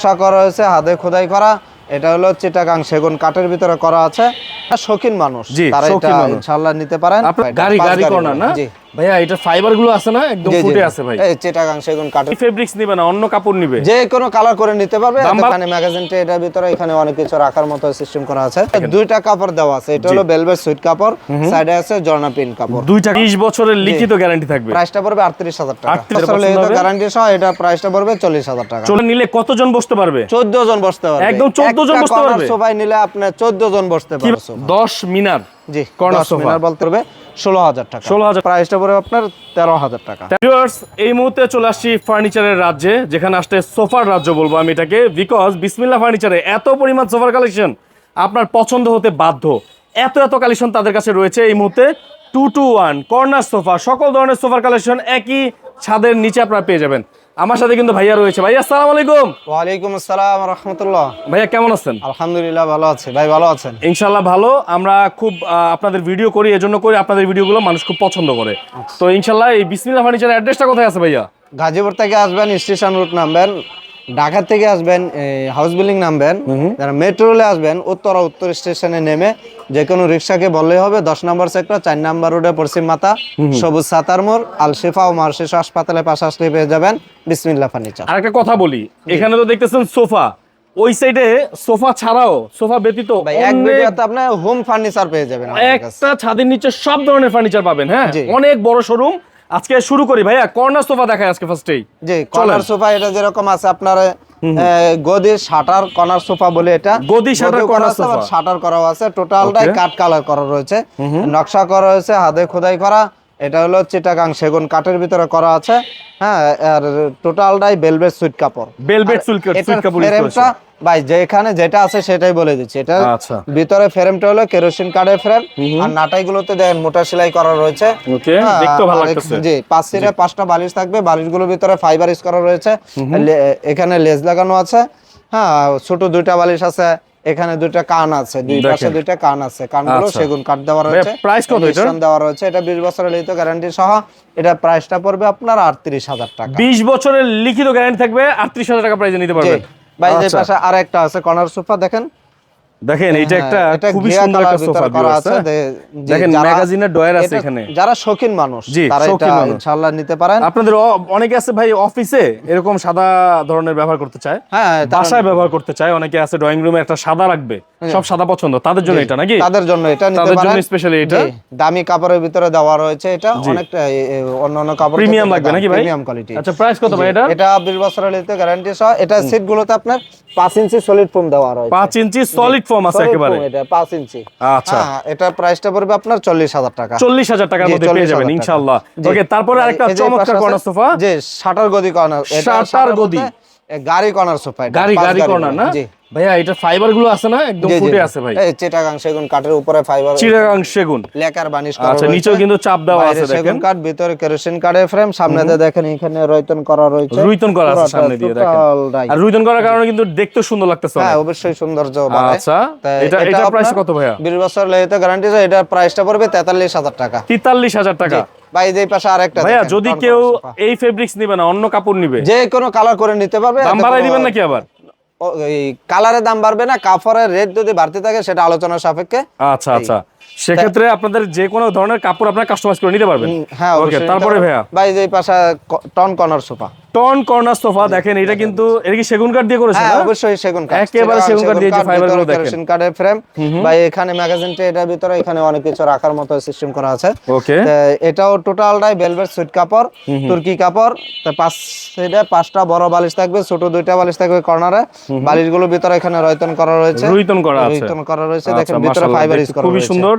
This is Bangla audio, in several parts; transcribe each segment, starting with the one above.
নকশা করা হয়েছে হাতে খোদাই করা। এটা হলো চিটাগাং সেগুন কাঠের ভিতরে করা আছে। শখিন মানুষ। তারা এটা ইনশাল্লাহ ইনশাআল্লাহ নিতে পারেন। গাড়ি গাড়ি কর্নার না? জি। ভাইয়া এটা ফাইবারগুলো আছে না? একদম ফুটে আছে ভাই। এই চিটাগাং সেগুন ফেব্রিক্স নিবে না অন্য কাপড় নিবে। যে কোনো কালার করে নিতে পারবে এখানে ম্যাগাজিনটা এটার ভিতরে এখানে অনেক কিছু রাখার মতো সিস্টেম করা আছে। দুইটা কাপড় দেওয়া আছে এটা হলো বেলভেট সুইট কাপড় সাইডে আছে জর্না প্রিন্ট কাপড়। দুইটা 20 বছরের লিখিত গ্যারান্টি থাকবে। প্রাইসটা পড়বে আটত্রিশ হাজার টাকা। 38,000 পছন্দ হবে? গ্যারান্টি সহ এটা প্রাইসটা পড়বে চল্লিশ হাজার টাকা। চলে নিলে কতজন বসতে পারবে? চোদ্দ জন বসতে পারবে। একদম 14 জন বসতে পারবে? সোফায় নিলে আপনার চোদ্দ জন বসতে পারবে সোফা। 10 মিনার। জি বলতে পারবে ষোলো হাজার টাকা। 16,000 প্রাইসটা পড়বে আপনার তেরো হাজার টাকা। ভিউয়ার্স এই মুহূর্তে চলে আসছি ফার্নিচারের রাজ্যে যেখানে আসতে সোফার রাজ্য বলব আমি এটাকে বিকজ বিসমিল্লা ফার্নিচারে এত পরিমাণ সোফার কালেকশন আপনার পছন্দ হতে বাধ্য। এত এত কালেকশন তাদের কাছে রয়েছে এই মুহূর্তে। Two two one corner sofa সকল ধরনের সোফার কালেকশন একই ছাদের নিচে আপনারা পেয়ে যাবেন। আমার সাথে কিন্তু ভাইয়া রয়েছে। ভাইয়া আসসালামু আলাইকুম। ওয়ালাইকুম আসসালাম রহমতুল্লাহ। ভাইয়া কেমন আছেন? আলহামদুলিল্লাহ ভালো আছে। ভাই ভালো আছেন? ইনশাল্লাহ ভালো। আমরা খুব আপনাদের ভিডিও করি এজন্য করি আপনাদের ভিডিওগুলো মানুষ খুব পছন্দ করে। তো ইনশাল্লাহ এই বিসমিল্লাহ ফার্নিচার অ্যাড্রেসটা কোথায় আছে ভাইয়া? গাজীপুর থেকে আসবেন স্টেশন রোড নামবেন ঢাকা থেকে আসবেন হাউস বিল্ডিং নামবেন যারা মেট্রো রেলে আসবেন উত্তরা উত্তর স্টেশনে নেমে যে কোনো রিক্সাকে বললেই হবে দশ নম্বর সেক্টর চার নম্বর রোডে পশ্চিম মাতা সবুজ সাতার মোড় আলশিফা ও মার্শিস হাসপাতালের পাশে আসলে পেয়ে যাবেন বিসমিল্লা ফার্নিচার আর একটা কথা বলি এখানে তো দেখতেছেন সোফা ওই সাইডে সোফা ছাড়াও সোফা ব্যতীত ভাই এক আপনি হোম ফার্নিচার পেয়ে যাবেন একটা ছাদের নিচে সব ধরনের ফার্নিচার পাবেন হ্যাঁ? অনেক বড় শোরুম আজকে শুরু করি ভাইয়া কর্নার সোফা দেখায় আজকে ফার্স্টেই জি কর্নার সোফা এটা যেরকম আছে আপনার গদি শাটার কর্নার সোফা বলে এটা। গদি শাটার কর্নার সোফা শাটার করা আছে। টোটালটাই কাট কালার করা রয়েছে। নকশা করা রয়েছে হাতে খোদাই করা। এটা হলো চিটাগাং সেগুন কাঠের ভিতরে করা আছে। হ্যাঁ আর টোটালটাই বেলভেট সুইট কাপড়। Silk- এটার কাপড় ফ্রেমটা ভাই যেখানে যেটা আছে সেটাই বলে দিচ্ছি। এটা আচ্ছা। ভিতরে ফ্রেমটা হলো কেরোসিন কাঠের ফ্রেম আর নাটাইগুলোতে দেখেন মোটা সেলাই করা রয়েছে। Okay, হ্যাঁ, দেখতেও ভালো আর লাগতেছে। জি পাঁচ সিটে পাঁচটা বালিশ থাকবে। বালিশগুলোর ভিতরে ফাইবার ইউজ করা রয়েছে। এখানে লেজ লাগানো আছে। হ্যাঁ ছোট দুইটা বালিশ আছে। এখানে দুইটা কান আছে দুই পাশে। দুইটা কান আছে। কানগুলো আচ্ছা। সেগুন কাঠ দেওয়া রয়েছে। প্রাইস কত এটা দেওয়া রয়েছে। এটা বিশ বছরের লিখিত গ্যারান্টি সহ। এটা প্রাইসটা পড়বে আপনার আটত্রিশ হাজার টাকা। বিশ বছরের লিখিত গ্যারান্টি থাকবে আটত্রিশ হাজার টাকা প্রাইসে নিতে পারবেন। ভাই যে আচ্ছা। পাশে আরেকটা আছে কর্নার সোফা দেখেন। দেখেন এটা হ্যাঁ, একটা খুবই সুন্দর একটা সোফা করা আছে। দেখেন ম্যাগাজিনের ডয়ার আছে এখানে। যারা শৌখিন মানুষ তারা এটা ইনশাআল্লাহ নিতে পারেন। আপনাদের অনেকে আছে ভাই অফিসে এরকম সাদা ধরনের ব্যবহার করতে চায়। হ্যাঁ বাসায় ব্যবহার করতে চায় অনেকে আছে ড্রয়িং রুমে একটা সাদা রাখবে। সব সাদা পছন্দ। তাদের জন্য এটা নাকি? তাদের জন্য এটা তাদের জন্য স্পেশালি এটা? দামি কাপড়ের ভিতরে দেওয়া রয়েছে এটা। অনেকটা এ, অন্যান্য কাপড় প্রিমিয়াম লাগবে নাকি ভাই? প্রিমিয়াম কোয়ালিটি আচ্ছা প্রাইস কত ভাই এটা এটা 20 বছরের লিতে গ্যারান্টি সহ। এটা সিট গুলোতে আপনার 5 ইঞ্চি সলিড ফোম দেওয়া রয়েছে। পাঁচ ইঞ্চি সলিড ফর্ম আছে একেবারে? এটা 5 ইঞ্চি। আচ্ছা। হ্যাঁ এটা প্রাইসটা পড়বে আপনার 40000 টাকা। চল্লিশ হাজার টাকার মধ্যে পেয়ে যাবেন টাকা। ইনশাল্লাহ ওকে তারপরে আরেকটা যে চমৎকার কর্নার সোফা জি শাটার গদি কর্নার এটা shutter গদি। গাড়ি কর্নার সোফা গাড়ি গাড়ি কর্নার না? জি। ভাইয়া এটা ফাইবারগুলো আছে না? একদম ফুটে আছে ভাই। এই চিটাগাং সেগুন কাঠের উপরে ফাইবার চিরাগাং সেগুন। লেকার বানিশ করা আচ্ছা নিচেও কিন্তু চাপ দেওয়া আছে দেখেন সেগুন কাঠ ভিতরে কেরোসিন কাঠের ফ্রেম সামনে দিয়ে দেখেন এখানে রয়তন করা রয়েছে। রুইতন করা আছে সামনে দিয়ে দেখেন। আর রুইতন করার কারণে কিন্তু দেখতে সুন্দর লাগতেছে হ্যাঁ অবশ্যই সৌন্দর্য বাড়ে। আচ্ছা এটা এটা প্রাইস কত ভাইয়া? 20 বছর লেতে গ্যারান্টি আছে এটার প্রাইসটা পড়বে 43000 টাকা। তেতাল্লিশ হাজার টাকা। ভাই এই পাশে আরেকটা ভাইয়া যদি কেউ এই ফেব্রিক্স নিবে না অন্য কাপড় নিবে। যে কোনো কালার করে নিতে পারবে দাম বাড়াই দিবেন নাকি আবার? এই কালারের দাম বাড়বে না কাপড়ের রেট যদি বাড়তে থাকে সেটা আলোচনার সাপেক্ষে আচ্ছা আচ্ছা। সেক্ষেত্রে আপনাদের যে কোনো ধরনের কাপড় আপনারা কাস্টমাইজ করে নিতে পারবেন। হ্যাঁ ওকে তারপরে ভাইয়া? ভাই যে পাশা টন কর্নার সোফা টন কর্নার সোফা দেখেন এটা কিন্তু এটা কি সেগুন কাঠ দিয়ে করেছে হ্যাঁ অবশ্যই সেগুন কাঠ। একেবারে সেগুন কাঠ দিয়ে যে fiber গুলো দেখেন। কেরোসিন কাঠের ফ্রেম ভাই এখানে ম্যাগাজিনটা এটার ভিতরে এখানে অনেক কিছু রাখার মতো সিস্টেম করা আছে। ওকে। এটাও টোটালটাই ভেলভেট সুইট কাপড় তুর্কি কাপড়। তো পাঁচ সাইডে পাঁচটা বড় বালিশ থাকবে ছোট দুইটা বালিশ থাকবে কর্নারে। বালিশগুলোর ভিতরে এখানে রয়তন করা রয়েছে। রুইতন করা আছে। রয়তন করা রয়েছে আচ্ছা, দেখেন ভিতরে ফাইবার ইউজ করা খুবই সুন্দর।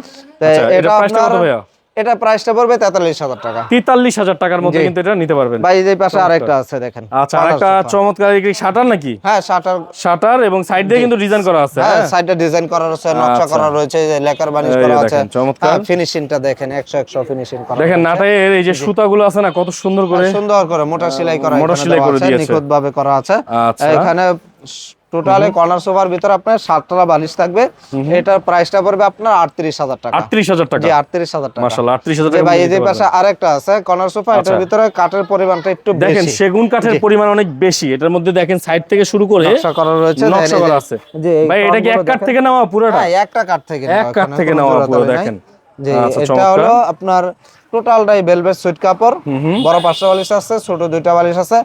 আচ্ছা, এটা এটা কত ভাইয়া? এটা প্রাইসটা পড়বে তেতাল্লিশ হাজার টাকা তেতাল্লিশ হাজার টাকার মধ্যে কিন্তু এটা নিতে পারবেন ভাই এই পাশে আরেকটা আছে দেখেন আচ্ছা আরেকটা। চমৎকার শাটার নাকি হ্যাঁ শাটার শাটার এবং সাইড দিয়ে কিন্তু ডিজাইন করা আছে হ্যাঁ হ্যাঁ সাইডে ডিজাইন করা নকশা আচ্ছা। করা রয়েছে লেকার বানিশ করা আছে চমৎকার। হ্যাঁ ফিনিশিংটা দেখেন 100 100 ফিনিশিং করা দেখেন রয়েছে। নাটাইয়ের এই যে সুতাগুলো আছে না কত সুন্দর করে সুন্দর করে মোটা সেলাই করা মোটা সেলাই করে দিয়েছে। নিখুঁতভাবে করা আছে আচ্ছা। এখানে টোটালে কর্নার সোফার ভিতরে আপনার সাতটা বালিশ থাকবে। এটার প্রাইসটা পড়বে আপনার আটত্রিশ হাজার টাকা। আটত্রিশ হাজার টাকা। জি আটত্রিশ হাজার টাকা। মাসাল্লাহ আটত্রিশ হাজার টাকা ভাই এই যে পাশে। আরেকটা আছে কর্নার সোফা আচ্ছা। এটার ভিতরে কাঠের পরিমাণটা একটু দেখেন সেগুন কাঠের পরিমাণ অনেক বেশি। এটার মধ্যে দেখেন সাইড থেকে শুরু করে নকশা করা রয়েছে নকশা করা আছে। ভাই এটা কি এক কাঠ থেকে নেওয়া পুরোটা? হ্যাঁ একটা কাঠ থেকে এক কাঠ থেকে নেওয়া পুরো দেখেন। যে আচ্ছা, এটা হলো আপনার টোটালটাই ভেলভেট সুইট কাপড়। বড় পাঁচটা বালিশ আছে ছোট দুইটা বালিশ আছে।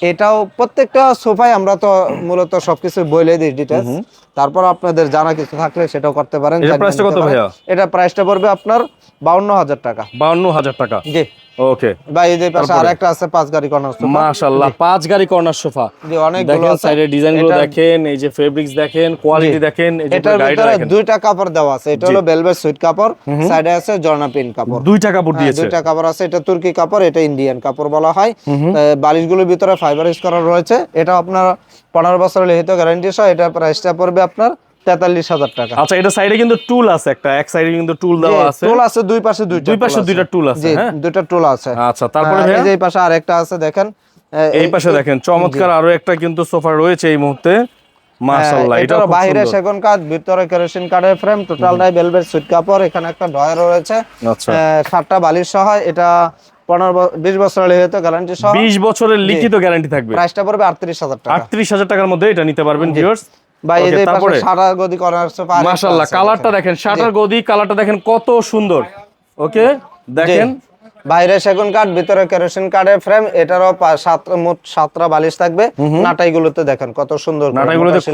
এটাও প্রত্যেকটা সোফায় আমরা তো মূলত সবকিছু বলে দিই ডিটেলস তারপর আপনাদের জানা কিছু থাকলে সেটাও করতে পারেন এটা প্রাইসটা কত ভাইয়া? এটা প্রাইসটা পড়বে আপনার বাউন্ন হাজার টাকা। বাউন্ন হাজার টাকা। জি। ওকে ভাই এই যে পাশে আরেকটা আছে পাঁচ গাড়ি কর্নার সোফা। মাশাআল্লাহ পাঁচ গাড়ি কর্নার সোফা। জি দেখেন আছে। সাইডের ডিজাইনগুলো দেখেন এই যে ফেব্রিক্স দেখেন কোয়ালিটি দেখেন এই যে গাড়িটা দেখেন। দুইটা কাপড় দেওয়া আছে। এটা হলো ভেলভেট সুইট কাপড় সাইডে আছে জর্না পিন কাপড়। দুইটা কাপড় হ্যাঁ, দিয়েছে। দুইটা কাপড় আছে। এটা তুর্কি কাপড় এটা ইন্ডিয়ান কাপড় বলা হয়। বালিশগুলোর ভিতরে ফাইবার ইউজ করা রয়েছে। এটা আপনার পনেরো বছরের লিখিত গ্যারান্টি সহ এটা প্রাইসটা পড়বে আপনার তেতাল্লিশ হাজার টাকা। আচ্ছা এটা সাইডে কিন্তু টুল আছে একটা এক সাইডে কিন্তু টুল দেওয়া আছে। টুল আছে দুই পাশে দুইটা দুই পাশে দুইটা tool আছে, হ্যাঁ? দুইটা টুল আছে। আচ্ছা তারপরে হ্যাঁ, এই যে এই পাশে আরেকটা আছে দেখেন। এই পাশে দেখেন চমৎকার আরও একটা কিন্তু সোফা রয়েছে এই মুহূর্তে। মাশাআল্লাহ হ্যাঁ, এটা বাইরে সেগুন কাঠ ভিতরে কেরোসিন কাঠের ফ্রেম টোটালটাই ভেলভেট সুইট কাপড় এখানে একটা ডয়ার রয়েছে। আচ্ছা। সাতটা বালিশ সহ এটা পনেরো ব- বিশ বছরের লিখিত গ্যারান্টি সহ। 20 বছরের লিখিত গ্যারান্টি থাকবে। প্রাইসটা পড়বে আটত্রিশ হাজার টাকা। আটত্রিশ হাজার টাকার মধ্যে এটা নিতে পারবেন ভিউয়ার্স ভাই এই যে পাশে তারপরে? গদি করার সোফা মাশাআল্লাহ কালারটা দেখেন শাটার গদি কালারটা দেখেন কত সুন্দর। ওকে দেখেন। বাইরে সেগুন কাঠ ভিতরে কেরোসিন কাঠের ফ্রেম এটারও মোট সাতটা বালিশ থাকবে। নাটাইগুলোতে দেখেন কত সুন্দর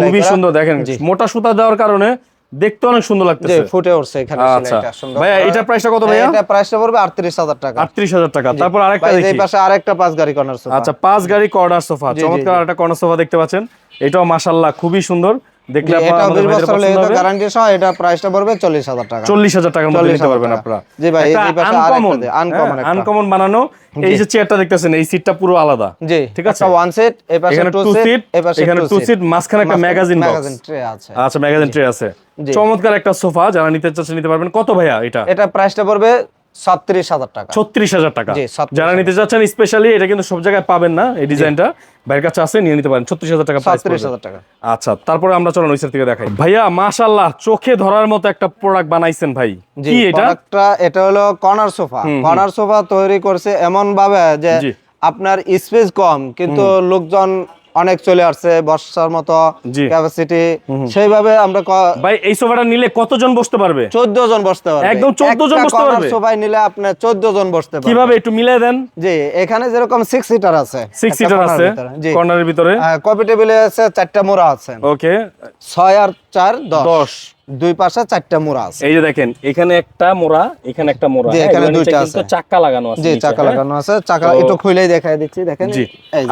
খুবই সুন্দর দেখেন মোটা সুতা দেওয়ার কারণে দেখতে অনেক সুন্দর লাগতেছে। ফুটে উঠছে এখানে আচ্ছা। সেলাইটা সুন্দর। এটা প্রাইসটা কত ভাইয়া? এটা প্রাইসটা পড়বে আটত্রিশ হাজার টাকা। আটত্রিশ হাজার টাকা। তারপর আরেকটা দেখি এই পাশে আরেকটা পাঁচ গাড়ি কর্নার সোফা আচ্ছা পাঁচ গাড়ি কর্নার সোফা চমৎকার একটা কর্নার সোফা দেখতে পাচ্ছেন। এটাও মাশাআল্লাহ খুবই সুন্দর। দেখলে আপনার এটা গ্যারান্টি সহ প্রাইসটা পড়বে চল্লিশ হাজার টাকা। চল্লিশ হাজার টাকার মধ্যে নিতে পারবেন আপনারা। জি ভাই, এই পাশে আনকমন। আনকমন বানানো। এই যে চেয়ারটা দেখতেছেন এই সিটটা পুরো আলাদা। জি ঠিক আছে। ওয়ান সেট এই পাশে এখানে টু সিট এই পাশে এখানে টু সিট মাঝখানে একটা ম্যাগাজিন বক্স ম্যাগাজিন ট্রে আছে। আচ্ছা ম্যাগাজিন ট্রে আছে। চমৎকার একটা সোফা যারা নিতে চাচ্ছেন নিতে পারবেন। কত ভাইয়া এটা? এটা প্রাইসটা পড়বে ছত্রিশ হাজার টাকা। ছত্রিশ হাজার টাকা। যারা নিতে চাচ্ছেন স্পেশালি এটা কিন্তু সব জায়গায় পাবেন না। এই ডিজাইনটা ভাইয়ের কাছে আছে নিয়ে নিতে পারেন। ছত্রিশ হাজার টাকা ছত্রিশ হাজার টাকা। আচ্ছা তারপরে আমরা থেকে দেখাই। ভাইয়া মাশাল্লাহ চোখে ধরার মতো একটা প্রোডাক্ট বানাইছেন ভাই। কি এটা? এটা হলো কর্নার সোফা কর্নার সোফা তৈরি করছে এমন ভাবে যে আপনার স্পেস কম কিন্তু লোকজন অনেক চলে আসছে বর্ষার মতো ক্যাপাসিটি সেইভাবে আমরা ভাই এই সোফাটা নিলে কতজন বসতে পারবে? চোদ্দ জন বসতে পারবে। একদম 14 জন বসতে পারবে? সোফায় নিলে আপনি 14 জন বসতে পারবে। কীভাবে একটু মিলাই দেন? জি এখানে যেরকম 6 সিটার আছে। 6 সিটার আছে কর্নারের ভিতরে। কপি টেবিলে আছে চারটা মোড়া আছে। ওকে 6 আর চার দশ। দশ। দুই পাশে চারটা মোড়া আছে। এই যে দেখেন এখানে একটা মোড়া এখানে একটা মোড়া। হ্যাঁ, এখানে দুইটা আছে। চাক্কা লাগানো আছে জি চাকা হ্যাঁ? লাগানো আছে। চাকা একটু খুলেই দেখাই দিচ্ছি দেখেন। জি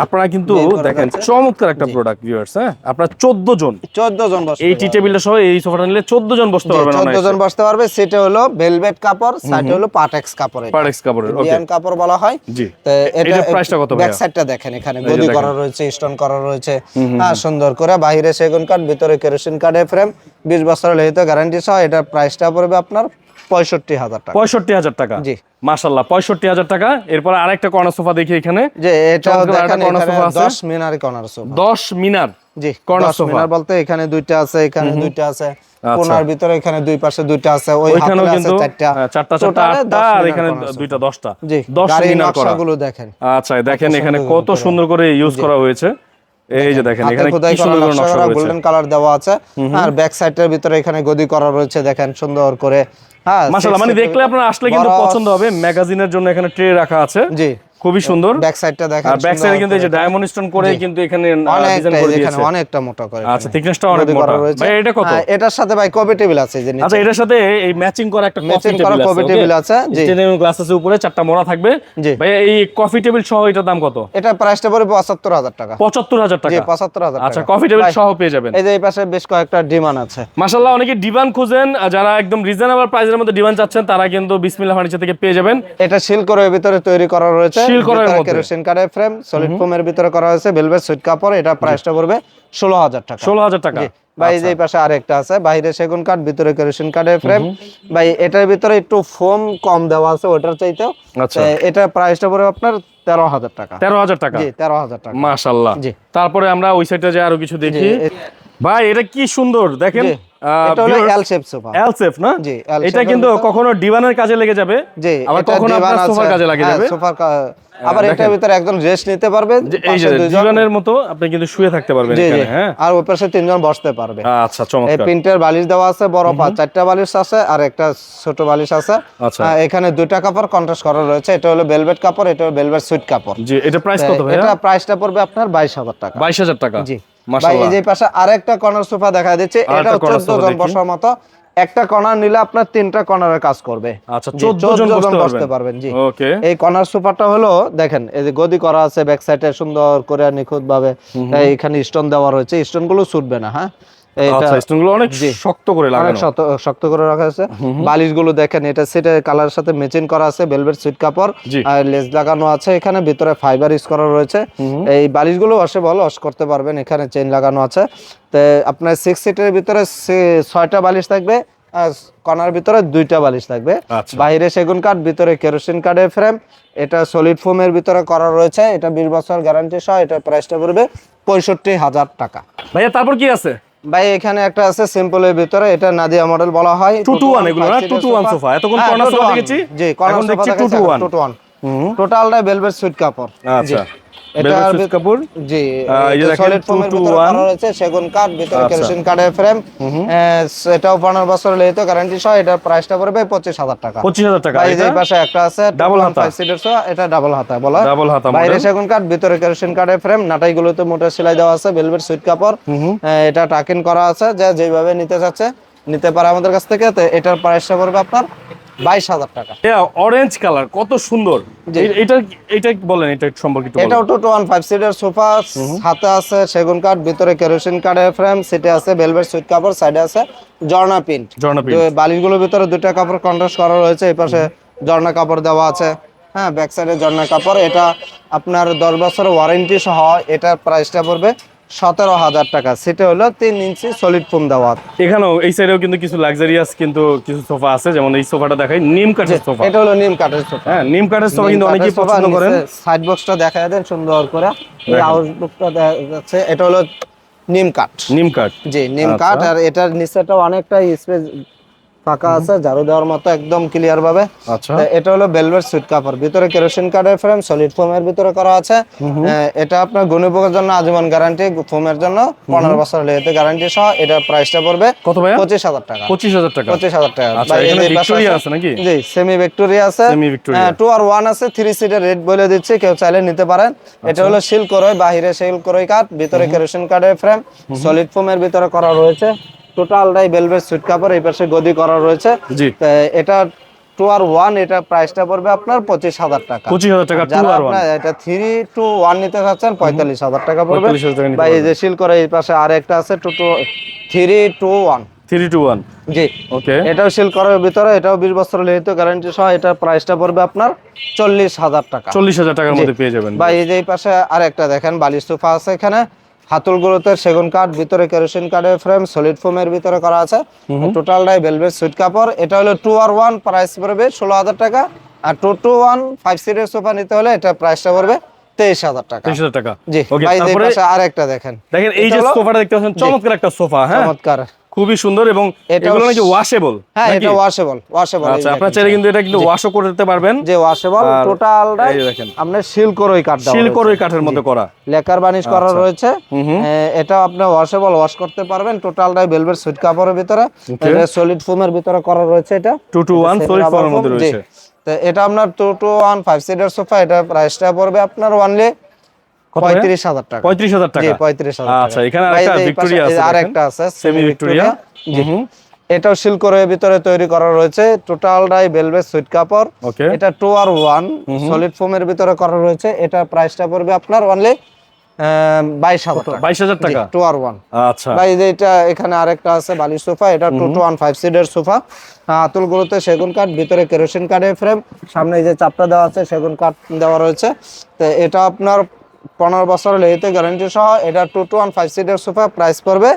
আপনারা কিন্তু দেখেন চমৎকার একটা প্রোডাক্ট ভিউয়ার্স হ্যাঁ? আপনারা 14 জন। চোদ্দ জন বসতে এই টি টেবিলটা সহ এই সোফাটা নিলে 14 জন বসতে পারবেন চোদ্দ জন বসতে পারবে। সেটা হলো ভেলভেট কাপড় সাইডে হলো পাটেক্স কাপড় এটা। পারেক্স কাপড়ের ওকে ইন্ডিয়ান কাপড় বলা হয়। জি। তো এটা প্রাইসটা কত ব্যাক সাইডটা দেখেন এখানে। গদি করা রয়েছে স্টোন করা রয়েছে। হ্যাঁ সুন্দর করে। বাইরে সেগুন কাঠ ভিতরে কেরোসিন কাঠের ফ্রেম বিশ বছরের লিখিত গ্যারান্টি সহ এটার প্রাইসটা পড়বে আপনার পঁয়ষট্টি হাজার টাকা। পঁয়ষট্টি হাজার টাকা? জি। মাশাল্লাহ পঁয়ষট্টি হাজার টাকা। এরপর আরেকটা কর্নার সোফা দেখি এখানে। যে sofa আছে। দশ মিনারি কর্নার সোফা দশ মিনার জি sofa। মিনার বলতে এখানে দুইটা আছে এখানে দুইটা আছে। আচ্ছা। কোনার ভিতরে এখানে দুই পাশে দুইটা আছে ওই ওইখানেও কিন্তু চারটা। হ্যাঁ, চারটা চারটা আটটা আর এখানে দুইটা দশটা। জি দশ মিনার করা। দেখেন। আচ্ছা দেখেন এখানে কত সুন্দর করে ইউজ করা হয়েছে। এই যে দেখেন এখানে কি সুন্দর নকশা নকশা করা গোল্ডেন কালার দেওয়া আছে। আর ব্যাক সাইডের ভিতরে এখানে গদি করা রয়েছে দেখেন সুন্দর করে। হ্যাঁ মাশাআল্লাহ মানে দেখলে আপনারা আসলে কিন্তু পছন্দ হবে। ম্যাগাজিনের জন্য এখানে ট্রে রাখা আছে। জি। খুবই সুন্দর। ব্যাক সাইডটা দেখেন আর ব্যাক সাইডে কিন্তু এই যে ডায়মন্ড স্টোন করে কিন্তু এখানে ডিজাইন করে যে এখানে অনেকটা মোটা করে আচ্ছা থিকনেসটা অনেক মোটা। ভাই এটা কত? হ্যাঁ, এটার সাথে ভাই কপি টেবিল আছে যে আচ্ছা এটার সাথে এই ম্যাচিং করা একটা কফি Matching করা টেবিল আছে জি। স্টেডিয়াম গ্লাস আছে উপরে চারটা মোড়া থাকবে। ভাই এই কফি টেবিল সহ এটার দাম কত? এটার প্রাইসটা পড়বে পঁচাত্তর হাজার টাকা। পঁচাত্তর হাজার জি 75000 টাকা? পঁচাত্তর হাজার আচ্ছা কফি টেবিল সহ পেয়ে যাবেন। এই যে এই পাশে বেশ কয়েকটা ডিমান্ড আছে। মাশাল্লাহ অনেকে ডিমান্ড খুঁজেন আর যারা একদম রিজনেবল প্রাইসের মধ্যে ডিমান্ড চাচ্ছেন তারা কিন্তু বিসমিল্লাহ ফার্নিচার থেকে পেয়ে যাবেন। এটা সিল করে ভিতরে তৈরি করা রয়েছে। Seal করার মধ্যে। কেরোসিন কাঠের ফ্রেম সলিড ফোমের ভিতরে করা হয়েছে ভেলভেট সুইট কাপড় এটা প্রাইসটা পড়বে ষোলো হাজার টাকা। ষোলো হাজার টাকা। ভাই এই যে পাশে আরেকটা আছে বাইরে সেগুন কাঠ ভিতরে কেরোসিন কাঠের ফ্রেম ভাই এটার ভিতরে একটু ফোম কম দেওয়া আছে ওটার চাইতেও। আচ্ছা। এটা প্রাইসটা পড়বে আপনার তেরো হাজার টাকা। তেরো হাজার টাকা? জি তেরো হাজার টাকা। মাশাল্লাহ। জি। তারপরে আমরা ওই সাইডে যে আরও কিছু দেখি। ভাই এটা কি সুন্দর দেখেন এটা হলো L shape sofa L shape না? জি, এটা কিন্তু কখনো ডিভানের কাজে লেগে যাবে জি আবার কখনো আপনার সোফার কাজে লাগে হ্যাঁ, যাবে। সোফার আবার এটার ভিতরে একজন রেস্ট নিতে পারবে এই যে ডিভানের মতো আপনি কিন্তু শুয়ে থাকতে পারবেন জি জি। এখানে হ্যাঁ? আর ওই পাশে তিনজন বসতে পারবে। আচ্ছা এই প্রিন্টের বালিশ দেওয়া আছে বড় চারটা বালিশ আছে আর একটা ছোট বালিশ আছে। আচ্ছা। এখানে দুইটা কাপড় কন্ট্রাস্ট করা রয়েছে এটা হলো ভেলভেট কাপড় এটা হলো ভেলভেট সুইট কাপড়। জি এটা প্রাইস কত ভাই এটা প্রাইসটা পড়বে আপনার বাইশ হাজার টাকা। বাইশ হাজার টাকা? জি। ভাই এই যে পাশে আরেকটা কর্নার সোফা দেখা দিচ্ছে এটা 14 জন বসার মতো। একটা কর্নার নিলে আপনার তিনটা কর্নারের কাজ করবে। আচ্ছা 14 জন বসতে পারবেন। জি। ওকে। এই কর্নার সোফাটা হলো দেখেন এই যে গদি করা আছে ব্যাক সাইডে সুন্দর করে নিখুঁত ভাবে এখানে স্টোন দেওয়া রয়েছে স্টোনগুলো ছুটবে না হ্যাঁ? স্টোনগুলো অনেক জি। শক্ত করে লাগানো। শক্ত শক্ত করে রাখা আছে। বালিশ দেখেন এটা সেটা কালারের সাথে ম্যাচিং করা আছে ভেলভেট সুইট কাপড় আর লেস লাগানো আছে এখানে ভিতরে ফাইবার ইউজ করা রয়েছে। এই বালিশ ওয়াশে বল ওয়াশ করতে পারবেন এখানে চেন লাগানো আছে। তো আপনার সিক্স সিটের ভিতরে ছয়টা বালিশ থাকবে কর্নার ভিতরে দুইটা বালিশ থাকবে। আচ্ছা। বাইরে সেগুন কাঠ ভিতরে কেরোসিন কাঠের ফ্রেম এটা সলিড ফোমের ভিতরে করা রয়েছে। এটা বিশ বছর গ্যারান্টি সহ এটা প্রাইসটা পড়বে পঁয়ষট্টি হাজার টাকা। ভাইয়া তারপর কি আছে? ভাই এখানে একটা আছে সিম্পল এর ভিতরে এটা নাদিয়া মডেল বলা হয়। টু টু ওয়ান এগুলো না? টু টু ওয়ান সোফা এতক্ষণ হ্যাঁ, কর্নার সোফা দেখেছি? জি কর্নার সোফা দেখেছি টু দেখাচ্ছি two one two two one টোটালটাই ভেলভেট সুইট কাপড়। আচ্ছা। কাপড় জি আহ, এই যে দেখেন, সলিড ফোমের ভিতরে রয়েছে সেগুন কাঠ ভিতরে। কেরোসিন কাঠের ফ্রেম এটাও পনেরো বছর লেহিত গ্যারান্টি সহ এটা প্রাইসটা পড়বে পঁচিশ হাজার টাকা। পঁচিশ হাজার টাকা ভাই যে পাশে একটা আছে Double হাতা। ফাইভ সিটের এটা ডাবল হাতা বলা। ডাবল হাতা বাইরে সেগুন কাঠ ভিতরে কেরোসিন কাঠের ফ্রেম নাটাই গুলোতে মোটা সেলাই দেওয়া আছে ভেলভেট সুইট কাপড়। এটা টাকিন করা আছে যা যেভাবে নিতে চাচ্ছে। নিতে পারে আমাদের কাছ থেকে তো এটার প্রাইসটা পড়বে আপনার বাইশ হাজার টাকা। অরেঞ্জ কালার কত সুন্দর। এটা এটা বলেন এটা সম্পর্কে একটু বলেন। এটাও টু টু ওয়ান ফাইভ সিটের সোফা হাতে আছে সেগুন কাঠ ভিতরে কেরোসিন কাঠের ফ্রেম সিটে আছে ভেলভেট সুইট কাপড় সাইডে আছে জর্না প্রিন্ট তো প্রিন্ট বালিশগুলোর ভিতরে দুটা কাপড় কন্ট্রাস্ট করা রয়েছে এই পাশে ঝর্ণা কাপড় দেওয়া আছে। হ্যাঁ ব্যাক সাইডে ঝর্ণা কাপড় এটা আপনার দশ বছরের ওয়ারেন্টি সহ এটার প্রাইসটা পড়বে সতেরো হাজার টাকা। সেটা হলো তিন ইঞ্চি সলিড ফোম দেওয়া এখানেও এই সাইডেও কিন্তু কিছু লাক্সারিয়াস কিন্তু কিছু সোফা আছে যেমন এই সোফাটা দেখাই নিম কাঠের সোফা। এটা হলো নিম কাঠের সোফা। হ্যাঁ নিম কাঠের সোফা কিন্তু অনেকেই পছন্দ করেন। সাইড বক্সটা দেখা দেন সুন্দর করে। এই আউট বুকটা দেখা যাচ্ছে এটা হলো নিম কাঠ। নিম কাঠ। জি নিম আচ্ছা। কাঠ আর এটার নিচেটাও অনেকটা স্পেস ফাঁকা আছে ঝাড়ু দেওয়ার মতো একদম ক্লিয়ার ভাবে। আচ্ছা। এটা হলো বেলভেট সুইট কাপড় ভিতরে কেরোসিন কাঠের ফ্রেম সলিড ফোমের ভিতরে করা আছে। এটা আপনার গুণীপকের জন্য আজীবন গ্যারান্টি ফোমের জন্য। পনেরো বছর লেগেতে গ্যারান্টি সহ এটার প্রাইসটা পড়বে কত ভাইয়া? পঁচিশ হাজার টাকা। পঁচিশ হাজার টাকা। পঁচিশ হাজার টাকা। আচ্ছা, ভাই, আছে নাকি? জি সেমি ভিক্টোরিয়া আছে টু আর ওয়ান আছে থ্রি সিটের রেট বলে দিচ্ছি কেউ চাইলে নিতে পারেন। আচ্ছা। এটা হলো শিল করই বাহিরে শিল করই কাঠ ভিতরে কেরোসিন কাঠের ফ্রেম সলিড ফোমের ভিতরে করা রয়েছে। টোটালটাই বেলভেট সুইট কাপড় এই পাশে গদি করা রয়েছে। এটা টু আর ওয়ান এটা প্রাইসটা পড়বে আপনার পঁচিশ হাজার টাকা। পঁচিশ হাজার টাকা যারা আপনার এটা থ্রি টু ওয়ান নিতে চাচ্ছেন পঁয়তাল্লিশ হাজার টাকা পড়বে। 45,000 টাকা নিতে বা এই যে শিল করে এই পাশে আর একটা আছে two two three two one three two one জি। ওকে। এটাও সিল করার ভিতরে এটাও বিশ বছর লিখিত গ্যারান্টি সহ এটার প্রাইসটা পড়বে আপনার চল্লিশ হাজার টাকা। চল্লিশ হাজার টাকার মধ্যে পেয়ে যাবেন। বা এই যে এই পাশে আরেকটা দেখেন বালিশ সোফা আছে এখানে। হাতুলগুলোতে সেগুন কাঠ ভিতরে কেরোসিন কাঠের ফ্রেম সলিড ফোমের ভিতরে করা আছে। টোটাল টোটালটাই ভেলভেট সুইট কাপড়। এটা হলো টু আর ওয়ান প্রাইস পড়বে ষোলো হাজার টাকা। আর টু টু ওয়ান ফাইভ সিটের সোফা নিতে হলে এটা প্রাইসটা পড়বে তেইশ হাজার টাকা। তেইশ হাজার টাকা। জি আর ভাই পাশে আরেকটা দেখেন। দেখেন এই যে সোফাটা দেখতে পাচ্ছেন চমৎকার একটা সোফা হ্যাঁ? চমৎকার। খুবই সুন্দর এবং এগুলো নাকি ওয়াশেবল হ্যাঁ এটা ওয়াশেবল ওয়াশেবল আচ্ছা আপনার চাইলে কিন্তু এটা কিন্তু ওয়াশও করে দিতে পারবেন। যে ওয়াশেবল টোটালটাই যে দেখেন। আপনার শিল করই কাঠ দেওয়া শিল রয়েছে। করে ওই কাঠের মধ্যে করা। লেকার বানিশ করা আচ্ছা। রয়েছে এটা আপনি ওয়াশেবল ওয়াশ করতে পারবেন। টোটালটাই বেলভেট সুইট কাপড়ের ভিতরে. এটা সলিড ফোমের ভিতরে করা রয়েছে এটা। Two two one Same solid rubber ফর্মের মধ্যে রয়েছে। তো এটা আপনার two two one five seater sofa এটা প্রাইসটা পড়বে আপনার ওয়ানলি? পঁয়ত্রিশ হাজার টাকা। পঁয়ত্রিশ হাজার টাকা। পঁয়ত্রিশ হাজার আচ্ছা এখানে আরেকটা ভিক্টোরিয়া আছে সেমি ভিক্টোরিয়া এটাও ভিতরে তৈরি করা রয়েছে। টোটালটাই বেলভেট সুইট কাপড়। এটা টু আর ওয়ান সলিড ফোমের ভিতরে করা রয়েছে। এটা প্রাইসটা পড়বে আপনার অনলি বাইশ হাজার বাইশ হাজার টাকা? টু আর ওয়ান আচ্ছা। ভাই এটা এখানে আরেকটা আছে সোফা। এটা টু টু ওয়ান ফাইভ সিটের সোফা। আতুল গুলোতে সেগুন কাঠ ভিতরে কেরোসিন কাঠের ফ্রেম সামনে যে চাপটা দেওয়া আছে সেগুন কাঠ দেওয়া রয়েছে। তো এটা আপনার পনেরো বছর লেহিতে গ্যারেন্টি সহ এটা টু টু ওয়ান ফাইভ সিটের সোফা প্রাইস পড়বে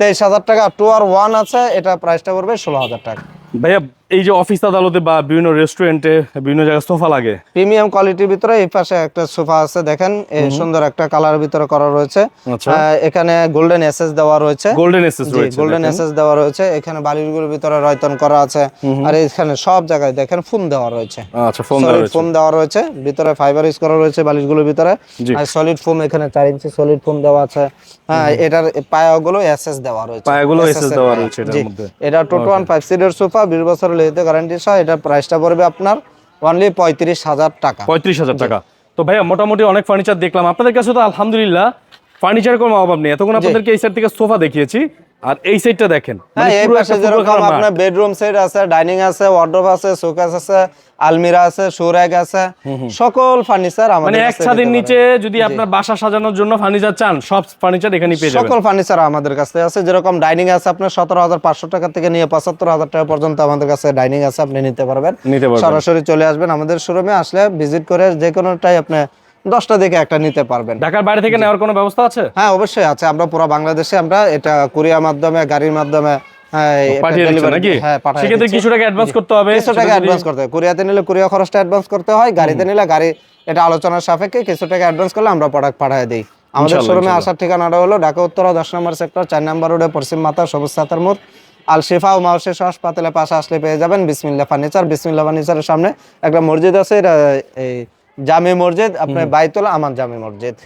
তেইশ হাজার টাকা টু আর ওয়ান আছে, এটা প্রাইসটা পড়বে ষোলো হাজার টাকা। ভাইয়া এই যে অফিস আদালতে বা বিভিন্ন রেস্টুরেন্টে বিভিন্ন জায়গায় সোফা লাগে? প্রিমিয়াম কোয়ালিটির ভিতরে এই পাশে একটা সোফা আছে দেখেন এই সুন্দর একটা কালার ভিতরে করা রয়েছে। আচ্ছা। এখানে গোল্ডেন এসএস দেওয়া রয়েছে। গোল্ডেন এসেস জি রয়েছে গোল্ডেন এসএস দেওয়া রয়েছে। এখানে বালিশগুলোর ভিতরে রয়তন করা আছে। আর এখানে সব জায়গায় দেখেন ফোম দেওয়া রয়েছে। আচ্ছা ফোন সলিড ফোম দেওয়া রয়েছে। ভিতরে ফাইবার ইউজ করা রয়েছে বালিশগুলোর ভিতরে। আর সলিড ফোম এখানে চার ইঞ্চি সলিড ফোম দেওয়া আছে। হ্যাঁ এটার পায়াগুলো এসএস দেওয়া রয়েছে। পায়াগুলো SS দেওয়া রয়েছে এটার। মধ্যে। এটা টোটো ওয়ান ফাইভ সিটের সোফা বিশ বছরের লেহিতে গ্যারান্টি সহ এটার প্রাইসটা পড়বে আপনার অনলি পঁয়ত্রিশ হাজার টাকা। পঁয়ত্রিশ হাজার টাকা। তো ভাইয়া মোটামুটি অনেক ফার্নিচার দেখলাম। আপনাদের কাছে তো আলহামদুলিল্লাহ ফার্নিচার কোনো অভাব নেই। এতক্ষণ আপনাদেরকে এই সাইড থেকে সোফা দেখিয়েছি। আর এই সাইডটা দেখেন হ্যাঁ মানে এই পাশে যেরকম। আপনার বেডরুম সেট আছে ডাইনিং আছে ওয়ার্ডরোব আছে শোকেস আছে আলমিরা আছে আছে সকল ফার্নিচার মানে এক ছাদের নিচে যদি আপনার বাসা সাজানোর জন্য ফার্নিচার চান সব ফার্নিচার এখানে পেয়ে যাবেন। সকল ফার্নিচার আমাদের কাছে আছে যেরকম ডাইনিং আছে আপনার সতেরো হাজার পাঁচশো টাকা থেকে নিয়ে পঁচাত্তর হাজার টাকা পর্যন্ত আমাদের কাছে ডাইনিং আছে আপনি নিতে পারবেন। নিতে পারবেন। সরাসরি চলে আসবেন আমাদের শোরুমে আসলে ভিজিট করে যে কোনোটাই আপনি দশটা দেখে একটা নিতে পারবেন। ঢাকার বাইরে থেকে নেওয়ার কোনো ব্যবস্থা আছে? হ্যাঁ অবশ্যই আছে। আমরা পুরো বাংলাদেশে আমরা এটা কুরিয়ার মাধ্যমে গাড়ির মাধ্যমে দিচ্ছি। কিছু টাকা অ্যাডভান্স করতে হবে কিছু টাকা অ্যাডভান্স করতে কুরিয়াতে নিলে কুরিয়া খরচটা অ্যাডভান্স করতে হয় গাড়িতে নিলে গাড়ি এটা আলোচনার সাপেক্ষে কিছু টাকা অ্যাডভান্স করলে আমরা প্রোডাক্ট পাঠিয়ে দিই। আমাদের শোরুমে আসার ঠিকানাটা হলো ঢাকা উত্তরা দশ নম্বর সেক্টর চার নম্বর রোডে পশ্চিম সবুজ সাতার মোড়। আল শেফা ও হাসপাতালের পাশে আসলে পেয়ে যাবেন। বিসমিল্লা ফার্নিচার বিসমিল্লা ফার্নিচারের সামনে একটা মসজিদ আছে এটা এই জামে মসজিদ আপনার বাইতুল আমান জামে মসজিদ।